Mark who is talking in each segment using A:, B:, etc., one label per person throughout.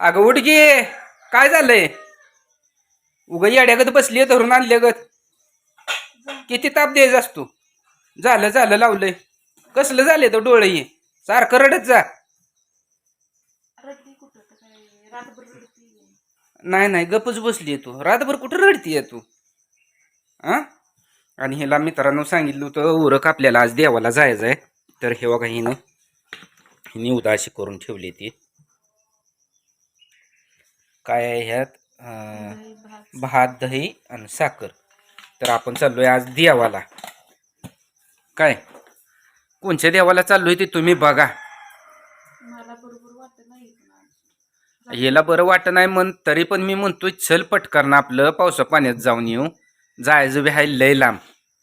A: अगं उठ गे काय झालंय? उगा येड्यागत बसली धरून आणल्यागत. किती ताप द्यायचा असतो झालं झालं लावलंय. कसलं झालंय तो डोळे ये सारखं रडत जा. नाही नाही गपच बसली तू. रातभर कुठं रडतीये तू? आ? आणि ह्याला मित्रांनो सांगितलं होतं उरक आपल्याला आज देवाला जायचं आहे तर हे बघा हिनं हिने उदाशी करून ठेवली ती. काय आहे ह्यात?
B: भात.
A: दही आणि साखर. तर आपण चाललोय आज देवाला. काय? कोणत्या देवाला चाललोय ते तुम्ही बघा. याला बरं वाटत नाही म्हण तरी पण मी म्हणतोय चल पटकन आपलं पावसा पाण्यात जाऊन येऊ. जायचं बी हाय लय लांब.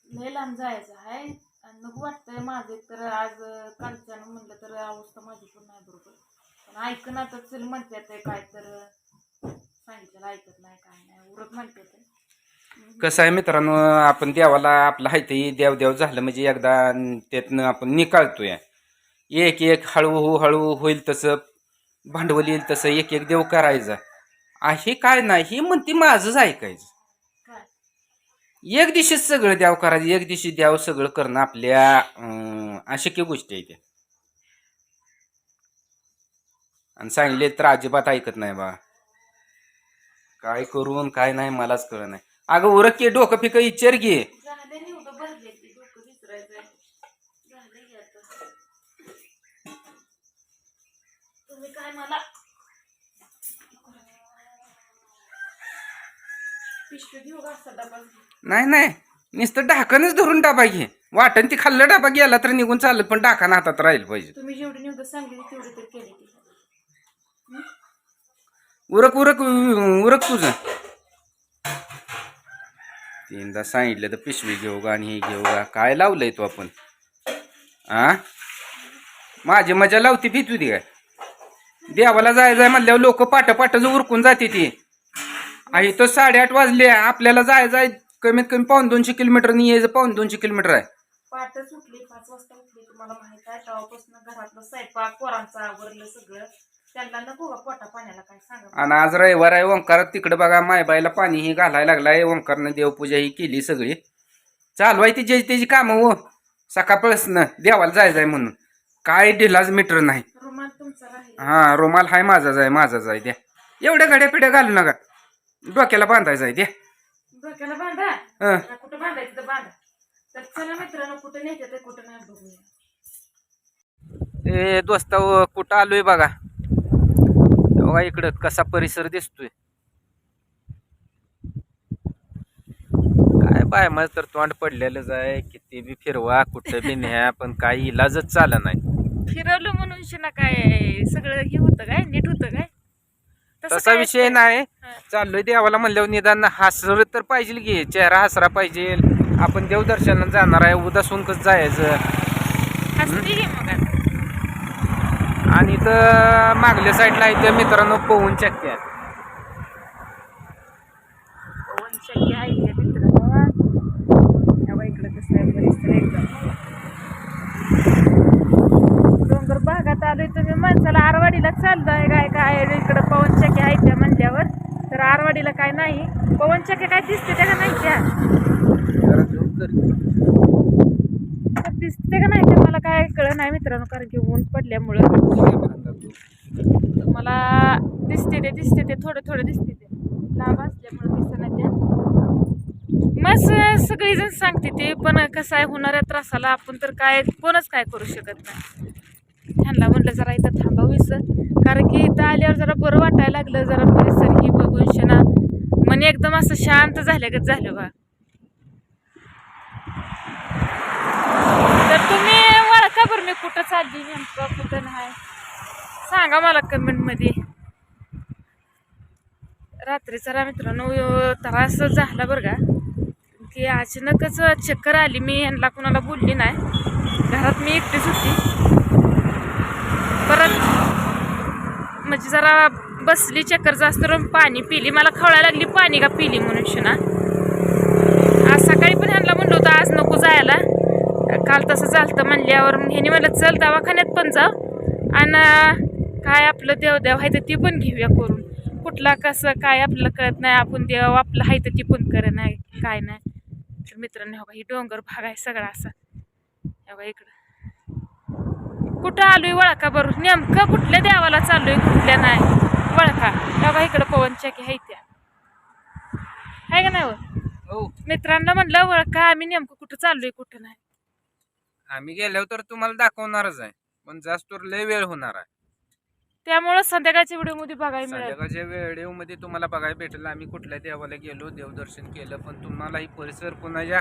B: लय लांब जायचं आहे आणि नको वाटतंय माझे तर आज कालच्यानं म्हणलं तर अवस्था माझी पण नाही बरोबर. पण चल काय तर. सांगितलं ऐकत नाही काय नाही उरक म्हणते ते.
A: कसं आहे मित्रांनो आपण देवाला आपलं हाय ते देव देव झालं म्हणजे एकदा त्यातनं आपण निकाळतोय. एक एक हळू हळू होईल तसं भांडवल येईल तसं एक एक देव करायचा. हे काय नाही हे म्हणते माझंच ऐकायचं.
B: काय?
A: एक दिवशीच सगळं द्याव करायचं एक दिवशी द्याव सगळं करणं आपल्या अशक्य गोष्टी आहे त्या आणि सांगितले तर अजिबात ऐकत नाही बा. काय करून काय नाही मलाच कळ नाही. अगं उरक की डोकं फिकं इच्चर घे.
B: नाही
A: नाही. नुसतं ढाकणच धरून डाबा घे. वाटण ती खाल्लं डाबा गेला तर निघून चालत पण ढाकण हातात राहील पाहिजे.
B: तुम्ही जेवढी निवड सांगितली तेवढी तर केली ती.
A: उरक उरक उरक तुझं. तीनदा सांगितलं तर पिशवी घेऊ गा आणि हे घेऊ गा. काय लावलंय तू आपण? आ? माझी मजा लावती भीत होती काय? देवाला जायचंय म्हणल्यावर लोक पाट पाटच उरकून जाते ती. आई तो साडेआठ वाजले. आपल्याला जायचंय कमीत कमी पाऊन दोनशे किलोमीटर नाही यायचं पाऊन दोनशे किलोमीटर आहे.
B: पाठ सुटली पाच वाजता उठली. तुम्हाला माहीत आहे तेव्हापासून घरातलं स्वयंपाक पोरांचं आवरलं सगळं. त्यांना नको का पोटा पाण्याला काय सांगा
A: आणि आज रविवार आहे ओंकार तिकडे बघा मायबाईला पाणी ही घालायला लागलाय ओंकारनं देवपूजा ही केली सगळी. चालू आहे ती ज्याची त्याची कामं हो. सकाळपासून देवाला जायचंय म्हणून. काय ढिलाच मीटर नाही.
B: रुमाल तुमचा राहील
A: हा रुमाल हाय माझाच आहे माझाच आहे द्या. एवढ्या घड्या पिढ्या घालू नका. डोक्याला बांधायचं आहे द्या.
B: डोक्याला बांधा.
A: हं.
B: कुठं बांधायचं तर बांधा. तर चला मित्रांनो कुठं ते कुठं नाही बघूया.
A: ए दोस्ता कुठं आलोय बघा? बघा इकडं कसा परिसर दिसतोय. काय बाय मग तर तोंड पडलेलंच आहे. किती बी फिरवा कुठं बी न्या पण काही इलाजच चाल नाही.
B: फिरवलं म्हणून शिना काय सगळं हे होतं काय नीट होतं काय? तसं
A: तसा
B: काय
A: विषय
B: असतं?
A: नाही.
B: हं.
A: चाललोय देवाला म्हणल्यावर निदान हसर तर पाहिजे की चेहरा हसरा पाहिजे. आपण देवदर्शनात जाणार आहे उदासून कसं जायचं?
B: हसते घे मग आता.
A: आणि तर मागल्या साईडला आहे त्या मित्रांनो पवन चक्क्या
B: पवन शक्य आहे त्या मित्रांनो. इकडं कसं आहे एकदम. डोंगर भागात आलोय तुम्ही. माणसाला आरवाडीला चालताय काय काय इकडं पवन चक्की आहे त्या म्हणल्यावर. तर आरवाडीला काय नाही. पवन चक्की काय दिसते त्या का नाही त्या
A: जरा झोप कर.
B: तर दिसते का नाही ते मला काय कळलं नाही मित्रांनो कारण की ऊन पडल्यामुळं. मला दिसते ते दिसते ते थोडं थोडं दिसते ते. लांब असल्यामुळं दिसत ते. मग सगळीजण सांगते ते पण कसं आहे होणाऱ्या त्रासाला आपण तर काय कोणच काय करू शकत नाही. ह्यांना म्हणलं जरा इथं थांबावीस कारण की इथं आल्यावर जरा बरं वाटायला लागलं जरा परिसर ही बघून शना मन एकदम असं शांत झाल्यागत झालं बा. तर तुम्ही सांगा बरं मी कुठं चालली नेमकं कुठं नाही. सांगा मला कमेंटमध्ये. रात्रीचा रा मित्रांनो त्रास झाला बरं का. की अचानकच चक्कर आली मी यांना कुणाला बोलली नाही. घरात मी एकटीच होती. परत म्हणजे जरा बसली चक्कर जास्त करून पाणी पिली. मला खवळायला लागली पाणी का पिली म्हणून शिना आज सकाळी पण ह्यांना म्हणलं होतं आज नको जायला. काल तसं झालं म्हणल्यावर ह्यानी म्हणलं चल दवाखान्यात पण जाऊ आणि काय आपलं देव देव आहे तर ती पण घेऊया करून. कुठला कसं काय आपल्याला कळत नाही. आपण देव आपलं आहे तर ती पण करे नाही काय नाही. तर मित्रांनो हो का ही डोंगर भाग आहे सगळा असा. हो का इकडं. कुठं आलोय वळखा बरं? नेमकं कुठल्या देवाला चाललोय कुठल्या नाही? वळखा. हो का इकडं चकी आहे त्या आहे का नाही? हो. मित्रांना म्हणलं वळखा आम्ही नेमकं कुठं चाललोय कुठं नाही.
A: आम्ही गेल्यावर तर तुम्हाला दाखवणारच आहे. पण जास्त लय वेळ होणार आहे.
B: त्यामुळं संध्याकाळच्या व्हिडिओमध्ये बघायला मिळालं.
A: संध्याकाळच्या व्हिडिओमध्ये तुम्हाला बघायला भेटेल. आम्ही कुठल्या देवाला गेलो देवदर्शन केलं पण तुम्हाला ही परिसर कोणाच्या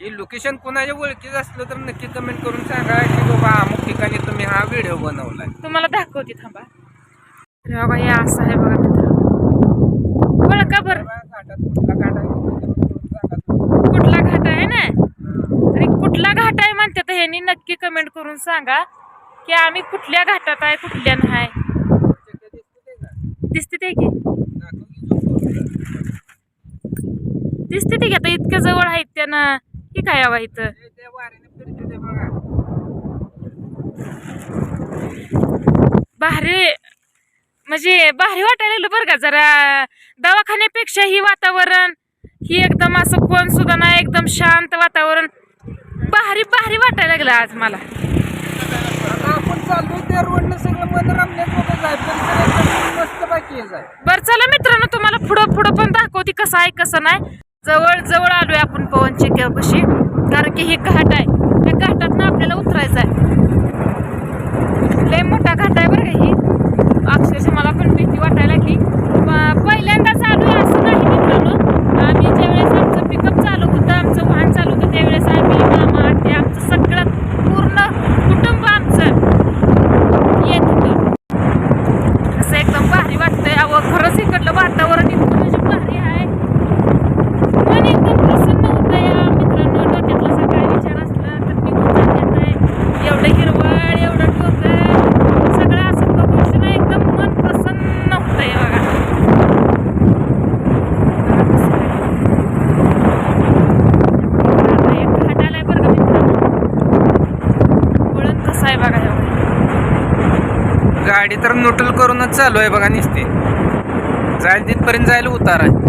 A: ही लोकेशन कोणाच्या ओळखीच असलं तर नक्की कमेंट करून सांगा की बाबा अमुक ठिकाणी तुम्ही हा व्हिडिओ बनवलाय.
B: तुम्हाला दाखवते थांबा. तर बघा हे असं आहे बघा वळखा बरं.
A: घाटात कुठला घाट आहे.
B: कुठला घाट आहे ना तरी कुठला घाट आहे म्हणते तर ह्यांनी नक्की कमेंट करून सांगा की आम्ही कुठल्या घाटात आहे कुठल्या नाही.
A: दिसते ते
B: दिसते ते की. दिसते ते की. आता इतक्या जवळ आहेत त्यानं की काय हवा इथं? भारी. म्हणजे भारी वाटायला लागलं बरं का जरा. दवाखान्यापेक्षा ही वातावरण ही एकदम असं कोण सुद्धा नाही एकदम शांत वातावरण. भारी भारी वाटायला लागलं आज मला.
A: आपण चाललोय त्या रोडनं सगळं मन रमण्यात मस्त बाकी
B: बरं चला मित्रांनो तुम्हाला पुढं पुढं पण दाखवते कसं आहे कसं नाही. जवळ जवळ आलोय आपण पवन चक्यापाशी कारण की हे घाट आहे. त्या घाटातनं आपल्याला उतरायचं आहे. लय मोठा घाट आहे बरं का ही अक्षरशः मला पण भीती वाटायला लागली प- पहिल्यांदा चालू आहे असं नाही मित्रांनो आम्ही ज्यावेळेस आमचं पिकअप चालू होतं आमचं वाहन चालू होतं त्यावेळेस आम्ही मामा आत्या आमचं सगळं पूर्ण कुटुंब आमचं येत होतं असं एकदम भारी वाटतंय अहो खरंच इकडलं वातावरण इतकं म्हणजे भारी आहे. मन एकदम प्रसन्न होतं या मित्रांनो. डोक्यातला सकाळी विचार असला तर निघून जात आहे एवढं हिरवळ एवढं डोकं सगळं असं बघून एकदम मन प्रसन्न होतंय बघा. एक बरं का मित्रांनो? वळण कसं आहे बघा
A: गाडी तर नोटल करूनच चालू आहे बघा निसते. जायला तिथपर्यंत जायला उतार. आहे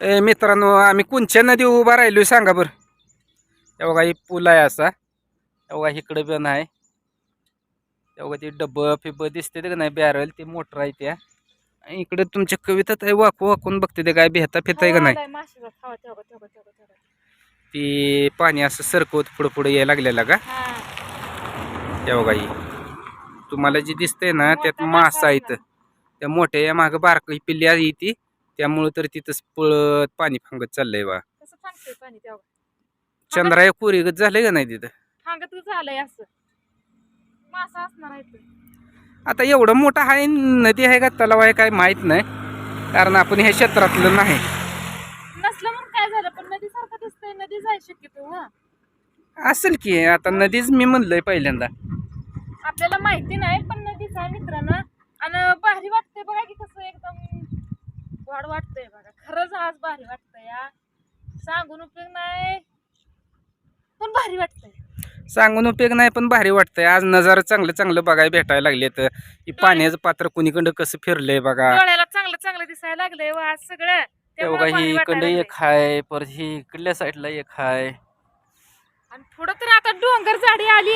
A: ए मित्रांनो आम्ही कोणच्या नदी उभा राहिलोय सांगा बरं. हे बघा ही पूल आहे असा. हे बघा इकडे पण आहे. हे बघा ते डब्बं फिब्ब दिसते ते का नाही बॅरल ते मोटर आहे त्या. इकडे तुमच्या कवितात आहे वाकू वाकून बघते ते काय भेता फिरताय का नाही?
B: तेवढं
A: ती पाणी असं सरकवत पुढं पुढं यायला लागलेलं का?
B: हा.
A: हे ही. तुम्हाला जी दिसते ना त्यात मासा
B: मासा
A: आहेत त्या मोठ्या या मागं बारकाई पिल्ली आहे ती. त्यामुळं तर तिथंच पळत पाणी फांगत चाललंय बा.
B: कसं सांगतोय पाणी
A: चंद्राया झालंय का नाही तिथं?
B: सांगत झालंय असं. मासा असणार आहे ते.
A: आता एवढं मोठं आहे नदी आहे का तलाव आहे काय माहीत नाही. कारण आपण ह्या क्षेत्रातलं नाही.
B: नसलं म्हणून काय झालं? पण नदी सारखं दिसतंय. नदी जाय शक्यतो हा.
A: असेल की आता नदीच मी म्हणलंय पहिल्यांदा.
B: आपल्याला माहिती नाही पण नदीच आहे मित्रांनो. भारी वाटतंय बघा की कसं एकदम वाढ वाटतंय बघा. खरंच आज भारी वाटतंय या सांगून उपयोग नाही पण भारी वाटतंय.
A: सांगून उपयोग नाही पण भारी वाटतंय. आज नजारा चांगलं चांगलं बघायला भेटायला लागले तर पाण्याचं पात्र कुणीकडं कसं फिरलंय बघा.
B: डोळ्याला चांगलं चांगलं दिसायला लागलंय व आज सगळं.
A: ते बघा ही इकडे. एक आहे परत ही इकडल्या साईडला एक आहे
B: आणि पुढं तर आता डोंगर झाडी आली